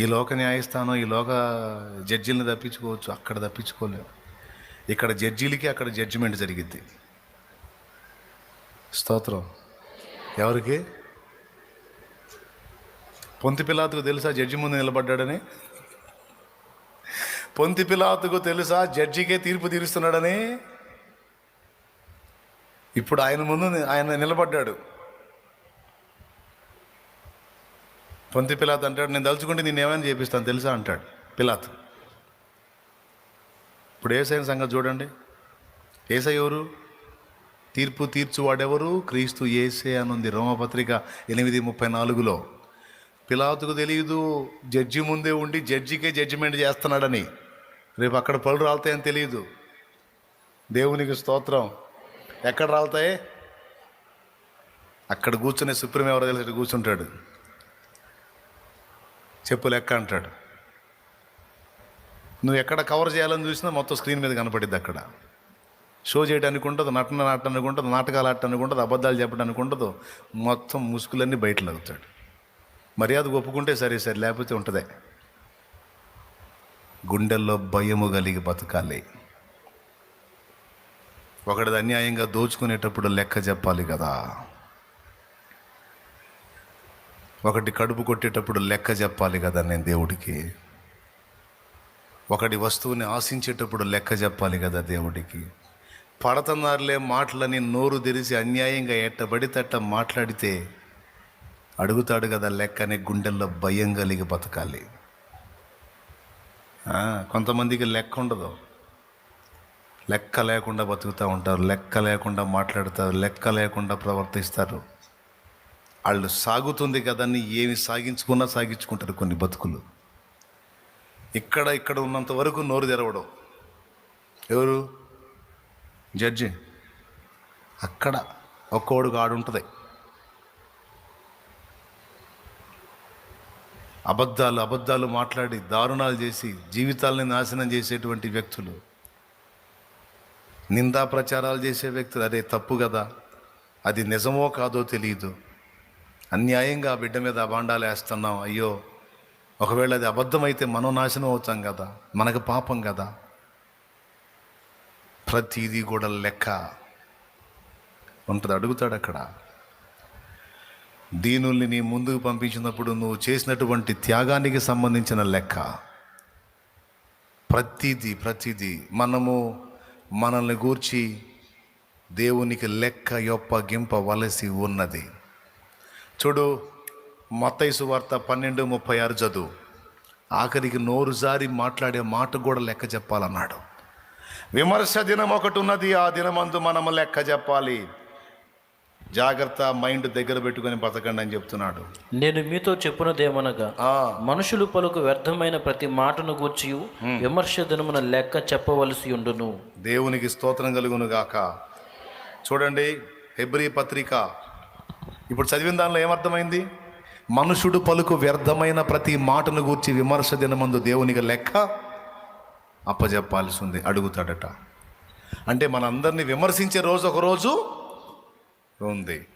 ఈ లోక న్యాయస్థానం ఈ లోక జడ్జీలను తప్పించుకోవచ్చు. అక్కడ తప్పించుకోలేము ఇక్కడ జడ్జీలకి అక్కడ జడ్జిమెంట్ జరిగిద్ది. స్తోత్రం. ఎవరికి? పొంతి పిలాతుకు తెలుసా జడ్జి ముందు నిలబడ్డాడని? పొంతి పిలాతుకు తెలుసా జడ్జికే తీర్పు తీరుస్తున్నాడని? ఇప్పుడు ఆయన ముందు ఆయన నిలబడ్డాడు. పొంతి పిలాత్ అంటాడు నేను తలుచుకుంటే నేను ఏమైనా చేపిస్తాను తెలుసా? అంటాడు పిలాత్. ఇప్పుడు ఏసైన సంగతి చూడండి. ఏసై ఎవరు? తీర్పు తీర్చువాడెవరు? క్రీస్తు ఏసే అనుంది. రోమపత్రిక ఎనిమిది ముప్పై నాలుగులో. పిలాతుకు తెలియదు జడ్జి ముందే ఉండి జడ్జికే జడ్జిమెంట్ చేస్తున్నాడని. రేపు అక్కడ పళ్ళు రాలుతాయని తెలియదు దేవునికి స్తోత్రం. ఎక్కడ రాలుతాయి? అక్కడ కూర్చునే సుప్రీం ఎవరో తెలిసి కూర్చుంటాడు. చెప్పు లెక్క అంటాడు. నువ్వు ఎక్కడ కవర్ చేయాలని చూసినా మొత్తం స్క్రీన్ మీద కనపడిద్ది అక్కడ. షో చేయడానికి ఉంటుంది నటన నాటడానికి ఉంటుంది నాటకాలు ఆడటానికి ఉంటుంది అబద్ధాలు చెప్పడానికి ఉంటుందో మొత్తం ముసుగులన్నీ బయట లాగుతాడు. మర్యాద ఒప్పుకుంటే సరే సరే లేకపోతే ఉంటుందే. గుండెల్లో భయము కలిగి బతకాలి. ఒకటిది అన్యాయంగా దోచుకునేటప్పుడు లెక్క చెప్పాలి కదా. ఒకటి కడుపు కొట్టేటప్పుడు లెక్క చెప్పాలి కదా నేను దేవుడికి. ఒకటి వస్తువుని ఆశించేటప్పుడు లెక్క చెప్పాలి కదా దేవుడికి. పడతన్నారులే మాటలని నోరు తెరిచి అన్యాయంగా ఎట్టబడితే మాట్లాడితే అడుగుతాడు కదా లెక్కని గుండెల్లో భయం కలిగి బతకాలి. కొంతమందికి లెక్క ఉండదు. లెక్క లేకుండా బతుకుతూ ఉంటారు లెక్క లేకుండా మాట్లాడతారు లెక్క లేకుండా ప్రవర్తిస్తారు. వాళ్ళు సాగుతుంది కదని ఏమి సాగించుకున్నా సాగించుకుంటారు కొన్ని బతుకులు. ఇక్కడ ఇక్కడ ఉన్నంత వరకు నోరు తెరవడం. ఎవరు? జడ్జి. అక్కడ ఒక్కోడు ఆడుంటుంది అబద్ధాలు అబద్ధాలు మాట్లాడి దారుణాలు చేసి జీవితాలని నాశనం చేసేటువంటి వ్యక్తులు. నిందా ప్రచారాలు చేసే వ్యక్తులు. అదే తప్పు కదా. అది నిజమో కాదో తెలియదు అన్యాయంగా ఆ బిడ్డ మీద అభాండాలు వేస్తున్నాం. అయ్యో ఒకవేళ అది అబద్ధమైతే మనం నాశనం అవుతాం కదా. మనకు పాపం కదా. ప్రతిదీ కూడా లెక్క ఉంటుంది. అడుగుతాడు అక్కడ. దీనుల్ని నీ ముందుకు పంపించినప్పుడు నువ్వు చేసినటువంటి త్యాగానికి సంబంధించిన లెక్క. ప్రతిదీ ప్రతిదీ మనము మనల్ని గూర్చి దేవునికి లెక్క యొప్పగింపవలసి ఉన్నది. చూడు మత్తైసు వార్త పన్నెండు ముప్పై ఆరు చదువు. ఆఖరికి నోరు జారి మాట్లాడే మాట కూడా లెక్క చెప్పాలన్నాడు. విమర్శ దినం ఒకటి ఉన్నది ఆ దినమందు మనము లెక్క చెప్పాలి. జాగ్రత్త మైండ్ దగ్గర పెట్టుకొని బతకండి అని చెప్తున్నాడు. నేను మీతో చెప్పున్నదేమనగా ఆ, మనుషులు పలుకు వ్యర్థమైన ప్రతి మాటను గూర్చి విమర్శ దినమున లెక్క చెప్పవలసి ఉండును. దేవునికి స్తోత్రం కలుగును గాక. చూడండి హెబ్రీ పత్రిక ఇప్పుడు చదివిన దానిలో ఏమర్థమైంది? మనుషుడు పలుకు వ్యర్థమైన ప్రతి మాటను గూర్చి విమర్శ దినమందు దేవునికి లెక్క అప్పజెప్పాల్సి ఉంది అడుగుతాడట. అంటే మనందరినీ విమర్శించే రోజు ఒకరోజు ఉంది.